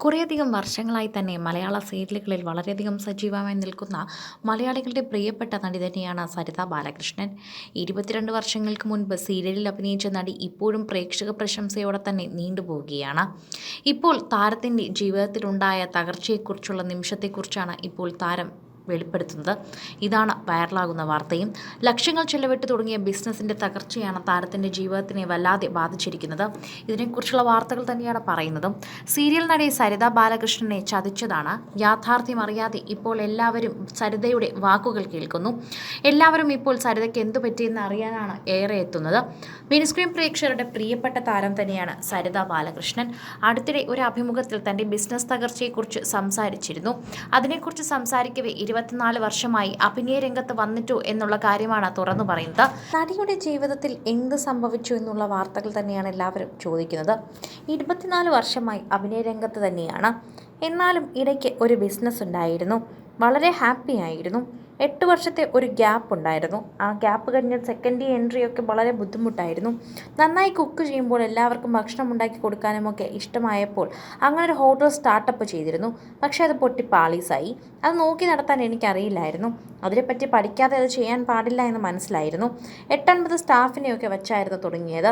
കുറേയധികം വർഷങ്ങളായി തന്നെ മലയാള സീരിയലുകളിൽ വളരെയധികം സജീവമായി നിൽക്കുന്ന മലയാളികളുടെ പ്രിയപ്പെട്ട നടി തന്നെയാണ് സരിത ബാലകൃഷ്ണൻ. ഇരുപത്തിരണ്ട് വർഷങ്ങൾക്ക് മുൻപ് സീരിയലിൽ അഭിനയിച്ച നടി ഇപ്പോഴും പ്രേക്ഷക പ്രശംസയോടെ തന്നെ നീണ്ടുപോവുകയാണ് ഇപ്പോൾ താരത്തിന്റെ ജീവിതത്തിലുണ്ടായ തകർച്ചയെക്കുറിച്ചുള്ള നിമിഷത്തെക്കുറിച്ചാണ് ഇപ്പോൾ താരം വെളിപ്പെടുത്തുന്നത്. ഇതാണ് വൈറലാകുന്ന വാർത്തയും. ലക്ഷങ്ങൾ ചെലവിട്ട് തുടങ്ങിയ ബിസിനസിന്റെ തകർച്ചയാണ് താരത്തിന്റെ ജീവിതത്തിനെ വല്ലാതെ ബാധിച്ചിരിക്കുന്നത്. ഇതിനെക്കുറിച്ചുള്ള വാർത്തകൾ തന്നെയാണ് പറയുന്നതും. സീരിയൽ നടി സരിത ബാലകൃഷ്ണനെ ചതിച്ചതാണ്. യാഥാർത്ഥ്യം അറിയാതെ ഇപ്പോൾ എല്ലാവരും സരിതയുടെ വാക്കുകൾ കേൾക്കുന്നു. എല്ലാവരും ഇപ്പോൾ സരിതയ്ക്ക് എന്തു പറ്റിയെന്ന് അറിയാനാണ് ഏറെ എത്തുന്നത്. മിനിസ്ക്രീൻ പ്രേക്ഷകരുടെ പ്രിയപ്പെട്ട താരം തന്നെയാണ് സരിത ബാലകൃഷ്ണൻ. അടുത്തിടെ ഒരു അഭിമുഖത്തിൽ തന്റെ ബിസിനസ് തകർച്ചയെക്കുറിച്ച് സംസാരിച്ചിരുന്നു. അതിനെക്കുറിച്ച് സംസാരിക്കവേ ഇരുപത്തിനാല് വർഷമായി അഭിനയ രംഗത്ത് വന്നിട്ടു എന്നുള്ള കാര്യമാണ് തുറന്നു പറയുന്നത്. നടിയുടെ ജീവിതത്തിൽ എന്ത് സംഭവിച്ചു എന്നുള്ള വാർത്തകൾ തന്നെയാണ് എല്ലാവരും ചോദിക്കുന്നത്. ഇരുപത്തിനാല് വർഷമായി അഭിനയ രംഗത്ത് തന്നെയാണ്. എന്നാലും ഇടയ്ക്ക് ഒരു ബിസിനസ് ഉണ്ടായിരുന്നു. വളരെ ഹാപ്പി ആയിരുന്നു. എട്ട് വർഷത്തെ ഒരു ഗ്യാപ്പ് ഉണ്ടായിരുന്നു. ആ ഗ്യാപ്പ് കഴിഞ്ഞ സെക്കൻഡ് എൻട്രി ഒക്കെ വളരെ ബുദ്ധിമുട്ടായിരുന്നു. നന്നായി കുക്ക് ചെയ്യുമ്പോൾ എല്ലാവർക്കും ഭക്ഷണം ഉണ്ടാക്കി കൊടുക്കാനുമൊക്കെ ഇഷ്ടമായപ്പോൾ അങ്ങനെ ഒരു ഹോട്ടൽ സ്റ്റാർട്ടപ്പ് ചെയ്തിരുന്നു. പക്ഷേ അത് പൊട്ടി പാളീസായി അത് നോക്കി നടത്താൻ എനിക്കറിയില്ലായിരുന്നു. അതിനെപ്പറ്റി പഠിക്കാതെ അത് ചെയ്യാൻ പാടില്ല എന്ന് മനസ്സിലായിരുന്നു. എട്ടൊൻപത് സ്റ്റാഫിനെയൊക്കെ വെച്ചായിരുന്നു തുടങ്ങിയത്.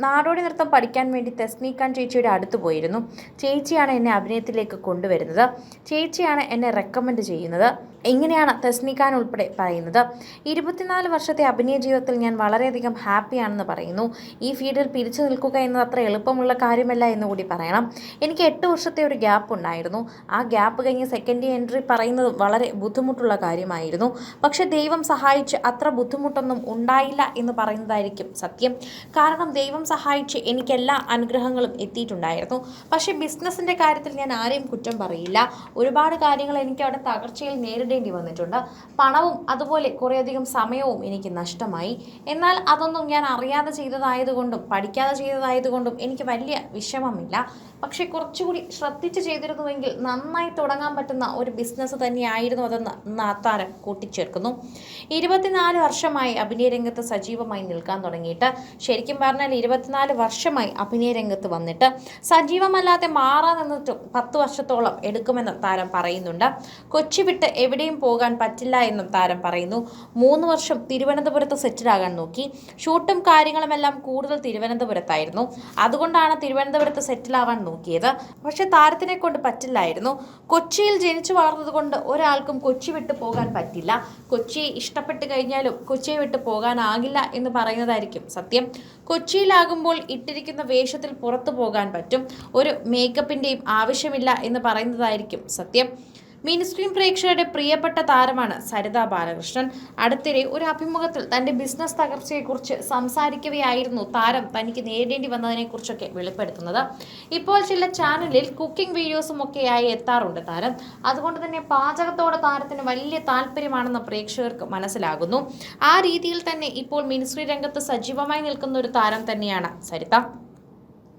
നാടോടി നൃത്തം പഠിക്കാൻ വേണ്ടി തെസ്നീഖാൻ ചേച്ചിയുടെ അടുത്ത് പോയിരുന്നു. ചേച്ചിയാണ് എന്നെ അഭിനയത്തിലേക്ക് കൊണ്ടുവരുന്നത്. ചേച്ചിയാണ് എന്നെ റെക്കമെൻഡ് ചെയ്യുന്നത്. എങ്ങനെയാണ് തെസ്നിഖാൻ ഉൾപ്പെടെ പറയുന്നത്? ഇരുപത്തിനാല് വർഷത്തെ അഭിനയ ജീവിതത്തിൽ ഞാൻ വളരെയധികം ഹാപ്പിയാണെന്ന് പറയുന്നു. ഈ ഫീൽഡിൽ പിരിച്ചു നിൽക്കുക എന്നത് അത്ര എളുപ്പമുള്ള കാര്യമല്ല എന്ന് കൂടി പറയണം. എനിക്ക് എട്ട് വർഷത്തെ ഒരു ഗ്യാപ്പ് ഉണ്ടായിരുന്നു. ആ ഗ്യാപ്പ് കഴിഞ്ഞ് സെക്കൻഡ് എൻട്രി പറയുന്നത് വളരെ ബുദ്ധിമുട്ടുള്ള കാര്യമായിരുന്നു. പക്ഷെ ദൈവം സഹായിച്ച് അത്ര ബുദ്ധിമുട്ടൊന്നും ഉണ്ടായില്ല എന്ന് പറയുന്നതായിരിക്കും സത്യം. കാരണം ദൈവം സഹായിച്ച് എനിക്ക് എല്ലാ അനുഗ്രഹങ്ങളും എത്തിയിട്ടുണ്ടായിരുന്നു. പക്ഷേ ബിസിനസ്സിന്റെ കാര്യത്തിൽ ഞാൻ ആരെയും കുറ്റം പറയില്ല. ഒരുപാട് കാര്യങ്ങൾ എനിക്ക് അവിടെ തകർച്ചയിൽ നേരിടേണ്ടി വന്നിട്ടുണ്ട്. പണവും അതുപോലെ കുറേയധികം സമയവും എനിക്ക് നഷ്ടമായി. എന്നാൽ അതൊന്നും ഞാൻ അറിയാതെ ചെയ്തതായതുകൊണ്ടും പഠിക്കാതെ ചെയ്തതായതുകൊണ്ടും എനിക്ക് വലിയ വിഷമമില്ല. പക്ഷേ കുറച്ചുകൂടി ശ്രദ്ധിച്ച് ചെയ്തിരുന്നുവെങ്കിൽ നന്നായി തുടങ്ങാൻ പറ്റുന്ന ഒരു ബിസിനസ് തന്നെയായിരുന്നു അതെന്ന് നാത്താരം കൂട്ടിച്ചേർക്കുന്നു. ഇരുപത്തിനാല് വർഷമായി അഭിനയ രംഗത്ത് സജീവമായി നിൽക്കാൻ തുടങ്ങിയിട്ട് ശരിക്കും പറഞ്ഞാൽ ഇരുപത്തിനാല് വർഷമായി അഭിനയ രംഗത്ത് വന്നിട്ട് സജീവമല്ലാതെ മാറാൻ നിന്നിട്ടും പത്ത് വർഷത്തോളം എടുക്കുമെന്ന് താരം പറയുന്നുണ്ട്. കൊച്ചി വിട്ട് എവിടെയും പോകാൻ പറ്റില്ല എന്നും താരം പറയുന്നു. മൂന്ന് വർഷം തിരുവനന്തപുരത്ത് സെറ്റിലാകാൻ നോക്കി. ഷൂട്ടും കാര്യങ്ങളുമെല്ലാം കൂടുതൽ തിരുവനന്തപുരത്തായിരുന്നു. അതുകൊണ്ടാണ് തിരുവനന്തപുരത്ത് സെറ്റിലാവാൻ നോക്കിയത്. പക്ഷെ താരത്തിനെ കൊണ്ട് പറ്റില്ലായിരുന്നു. കൊച്ചിയിൽ ജനിച്ചു വളർന്നതുകൊണ്ട് ഒരാൾക്കും കൊച്ചി വിട്ടു പോകാൻ പറ്റില്ല. കൊച്ചിയെ ഇഷ്ടപ്പെട്ട് കഴിഞ്ഞാലും കൊച്ചിയെ വിട്ട് പോകാനാകില്ല എന്ന് പറയുന്നതായിരിക്കും സത്യം. കൊച്ചിയിലാകുമ്പോൾ ഇട്ടിരിക്കുന്ന വേഷത്തിൽ പുറത്തു പോകാൻ പറ്റും. ഒരു മേക്കപ്പിന്റെയും ആവശ്യമില്ല എന്ന് പറയുന്നതായിരിക്കും സത്യം. മിനിസ്ക്രീൻ പ്രേക്ഷകരുടെ പ്രിയപ്പെട്ട താരമാണ് സരിത ബാലകൃഷ്ണൻ. അടുത്തിടെ ഒരു അഭിമുഖത്തിൽ തന്റെ ബിസിനസ് തകർച്ചയെക്കുറിച്ച് സംസാരിക്കുകയായിരുന്നു താരം തനിക്ക് നേരിടേണ്ടി വന്നതിനെക്കുറിച്ചൊക്കെ വെളിപ്പെടുത്തുന്നത്. ഇപ്പോൾ ചില ചാനലിൽ കുക്കിംഗ് വീഡിയോസും ഒക്കെയായി എത്താറുണ്ട് താരം. അതുകൊണ്ട് തന്നെ പാചകത്തോടെ താരത്തിന് വലിയ താല്പര്യമാണെന്ന് പ്രേക്ഷകർക്ക് മനസ്സിലാകുന്നു. ആ രീതിയിൽ തന്നെ ഇപ്പോൾ മിനിസ്ട്രി രംഗത്ത് സജീവമായി നിൽക്കുന്ന ഒരു താരം തന്നെയാണ് സരിത.